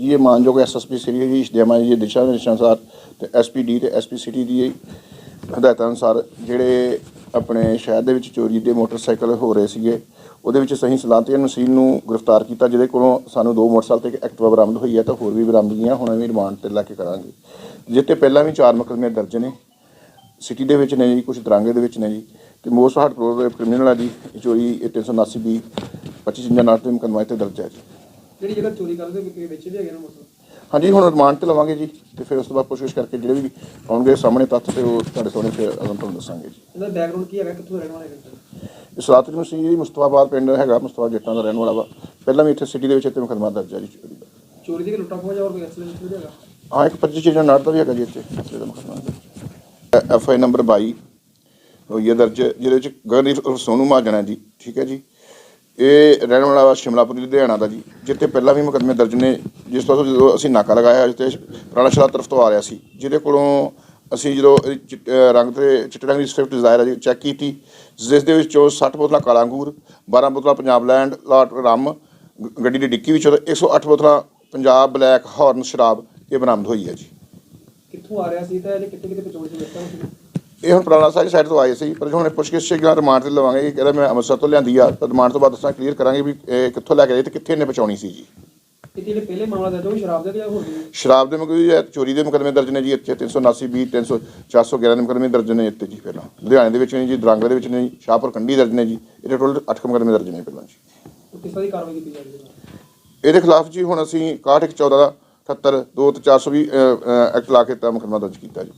ਇਹ ਮਾਨਯੋਗ ਐਸਐਸਪੀ ਸ੍ਰੀ ਜੀ ਦੇਮਾ ਜੀ ਦੇ ਦਿਸ਼ਾ ਨਿਰਦੇਸ਼ਾਂ ਅਨੁਸਾਰ ਤੇ ਐਸਪੀਡੀ ਤੇ ਐਸਪੀ ਸਿਟੀ ਦੀ ਹਦਾਇਤਾਂ ਅਨੁਸਾਰ ਜਿਹੜੇ ਆਪਣੇ ਸ਼ਹਿਰ ਦੇ ਵਿੱਚ ਚੋਰੀ ਦੇ ਮੋਟਰਸਾਈਕਲ ਹੋ ਰਹੇ ਸੀਗੇ, ਉਹਦੇ ਵਿੱਚ ਸਹੀ ਸਲਾਮਤੀ ਮਸ਼ੀਨ ਨੂੰ ਗ੍ਰਿਫਤਾਰ ਕੀਤਾ, ਜਿਹਦੇ ਕੋਲੋਂ ਸਾਨੂੰ ਦੋ ਮੋਟਰਸਾਈਕਲ ਤੇ ਇੱਕ ਐਕਟਿਵਾ ਬਰਾਮਦ ਹੋਈ ਹੈ ਤਾਂ ਹੋਰ ਵੀ ਬਰਾਮਦਗੀਆਂ ਹੁਣ ਵੀ ਰਿਮਾਂਡ ਤੇ ਲੈ ਕੇ ਕਰਾਂਗੇ। ਜਿੱਤੇ ਪਹਿਲਾਂ ਵੀ ਚਾਰ ਮੁਕੱਦਮੇ ਦਰਜ ਨੇ, ਸਿਟੀ ਦੇ ਵਿੱਚ ਨੇ ਜੀ ਕੁਝ ਦਰਾਂਗੇ ਦੇ ਵਿੱਚ ਨੇ ਜੀ, ਤੇ ਮੋਸਟ ਹਾਰਟ ਪ੍ਰੋ ਕ੍ਰਿਮੀਨਲ ਆ ਜੀ ਚੋਰੀ ਇਹ 379 ਵੀ 25 ਚਿੰਜਾ ਨਾਲ ਤੇ ਮੁਕੱਦਮਾ ਤੇ ਦਰਜ ਹੈ ਜੀ। ਜਿਹੜੀ ਜਗ੍ਹਾ ਚੋਰੀ ਕਰਦੇ ਵਿੱਚ ਵੀ ਹੈਗੇ ਨਾ ਮੋਟਰ ਹਾਂਜੀ ਹੁਣ ਰਿਮਾਂਡ ਤੇ ਲਵਾਂਗੇ ਜੀ ਤੇ ਫਿਰ ਉਸ ਤੋਂ ਬਾਅਦ ਕੋਸ਼ਿਸ਼ ਕਰਕੇ ਜਿਹੜੇ ਵੀ ਆਉਣਗੇ ਸਾਹਮਣੇ ਤੱਥ ਤੇ ਉਹ ਤੁਹਾਡੇ ਸਾਹਮਣੇ ਫਿਰ ਅਗਮ ਤੁਹਾਨੂੰ ਦੱਸਾਂਗੇ ਜੀ। ਇਹਦਾ ਬੈਕਗ੍ਰਾਉਂਡ ਕੀ ਹੈਗਾ? ਕਿੱਥੋਂ ਰਹਿਣ ਵਾਲੇ ਹੈਗੇ ਇਸ ਰਾਤ ਨੂੰ ਸੀ ਜੀ ਮੁਸਤਫਾਬਾਦ ਪਿੰਡ ਹੈਗਾ ਮੁਸਤਫਾ ਜੱਟਾਂ ਦਾ ਰਹਿਣ ਵਾਲਾ ਵਾ। ਪਹਿਲਾਂ ਵੀ ਇੱਥੇ ਸਿਟੀ ਦੇ ਵਿੱਚ ਇੱਥੇ ਮੁਕੱਦਮਾ ਦਰਜ ਹੈ ਜੀ। ਚੋਰੀ ਦਾ ਚੋਰੀ ਦੀ ਕਿ ਲੁੱਟਾਂ ਖੋਹ ਜਾਂ ਹੋਰ ਕੋਈ ਐਕਸੀਡੈਂਟ ਵੀ ਹੈਗਾ? ਹਾਂ ਇੱਕ 25 ਚੀਜ਼ਾਂ ਨਾਟ ਦਾ ਵੀ ਹੈਗਾ ਜੀ ਇੱਥੇ ਅਸਲੇ ਦਾ ਮੁਕੱਦਮਾ। ਐਫ ਆਈ ਨੰਬਰ 22 ਹੋਈ ਹੈ ਦਰਜ ਜਿਹਦੇ ਵਿੱਚ ਉਰਫ ਸੋਨੂ ਹੈ ਜੀ ਠੀਕ ਹੈ ਜੀ? ਇਹ ਰਹਿਣ ਵਾਲਾ ਵਾ ਸ਼ਿਮਲਾਪੁਰੀ, ਲੁਧਿਆਣਾ ਦਾ ਜੀ, ਜਿੱਥੇ ਪਹਿਲਾਂ ਵੀ ਮੁਕੱਦਮੇ ਦਰਜ ਨੇ, ਜਿਸ ਤੋਂ ਜਦੋਂ ਅਸੀਂ ਨਾਕਾ ਲਗਾਇਆ ਜਿੱਥੇ ਰਾਣਾ ਸ਼ਾਹ ਤਰਫ ਤੋਂ ਆ ਰਿਹਾ ਸੀ, ਜਿਹਦੇ ਕੋਲੋਂ ਅਸੀਂ ਜਦੋਂ ਇਹਦੀ ਚਿੱਟ- ਰੰਗ ਤੇ ਚਿੱਟੇ ਰੰਗ ਦੀ ਸਵਿਫਟ ਡਿਜ਼ਾਇਰ ਹੈ ਜੀ ਚੈੱਕ ਕੀਤੀ, ਜਿਸ ਦੇ ਵਿੱਚੋਂ 60 ਬੋਤਲਾਂ ਕਾਲਾ ਅੰਗੂਰ 12 ਬੋਤਲਾਂ ਪੰਜਾਬ ਲੈਂਡ ਲਾਟ ਰਮ ਗੱਡੀ ਦੀ ਡਿੱਕੀ ਵਿੱਚੋਂ ਤੇ 108 ਬੋਤਲਾਂ ਪੰਜਾਬ ਬਲੈਕ ਹਾਰਨ ਸ਼ਰਾਬ ਇਹ ਬਰਾਮਦ ਹੋਈ ਹੈ ਜੀ। ਕਿੱਥੋਂ ਆ ਰਿਹਾ ਸੀ ਤਾਂ ਇਹ ਕਿੱਥੇ ਕਿੱਥੇ ਪਹੁੰਚ ਸੀ? ਇਹ ਹੁਣ ਪੁਰਾਣਾ ਸਾਰੀ ਸਾਈਡ ਤੋਂ ਆਏ ਸੀ ਪਰ ਹੁਣ ਪੁੱਛਗਿੱਛ ਚ ਗਿਆ ਰਿਮਾਂਡ ਤੇ ਲਵਾਂਗੇ ਇਹ ਕਹਿੰਦਾ ਮੈਂ ਅੰਮ੍ਰਿਤਸਰ ਤੋਂ ਲਿਆਂਦੀ ਆ ਤਾਂ ਰਿਮਾਂਡ ਤੋਂ ਬਾਅਦ ਦੱਸਾਂ ਕਲੀਅਰ ਕਰਾਂਗੇ ਵੀ ਇਹ ਕਿੱਥੋਂ ਲੈ ਕੇ ਆਏ ਤੇ ਕਿੱਥੇ ਇਹਨੇ ਪਹੁੰਚਾਉਣੀ ਸੀ ਜੀ। ਇਹ ਜਿਹੜੇ ਪਹਿਲੇ ਮਾਮਲਾ ਦਰਜ ਉਹ ਵੀ ਸ਼ਰਾਬ ਦੇ ਜਾਂ ਹੋਰ ਵੀ? ਸ਼ਰਾਬ ਦੇ ਮੁਕੱਦਮੇ ਚੋਰੀ ਦੇ ਮੁਕੱਦਮੇ ਦਰਜ ਨੇ ਜੀ ਇੱਥੇ 379 20 300 411 ਦੇ ਮੁਕੱਦਮੇ ਦਰਜ ਨੇ ਇੱਥੇ ਜੀ ਪਹਿਲਾਂ। ਲੁਧਿਆਣੇ ਦੇ ਵਿੱਚ ਨੇ ਜੀ ਦਰਾਂਗੇ ਦੇ ਵਿੱਚ ਨੇ ਜੀ ਸ਼ਾਹਪੁਰ ਕੰਡੀ ਦਰਜ ਨੇ ਜੀ ਇਹਦੇ ਟੋਟਲ 8 ਮੁਕੱਦਮੇ ਦਰਜ ਨੇ ਪਹਿਲਾਂ ਜੀ। ਉਹ ਕਿਸ ਤਰ੍ਹਾਂ ਦੀ ਕਾਰਵਾਈ ਕੀਤੀ ਜਾ ਰਹੀ ਹੈ? ਇਹਦੇ ਖਿਲਾਫ ਜੀ ਹੁਣ ਅਸੀਂ 61 14 78 2 ਤੇ 420 ਐਕਟ ਲਾ ਕੇ ਤਾਂ ਮੁਕੱਦਮਾ ਦਰਜ ਕੀਤਾ ਜੀ।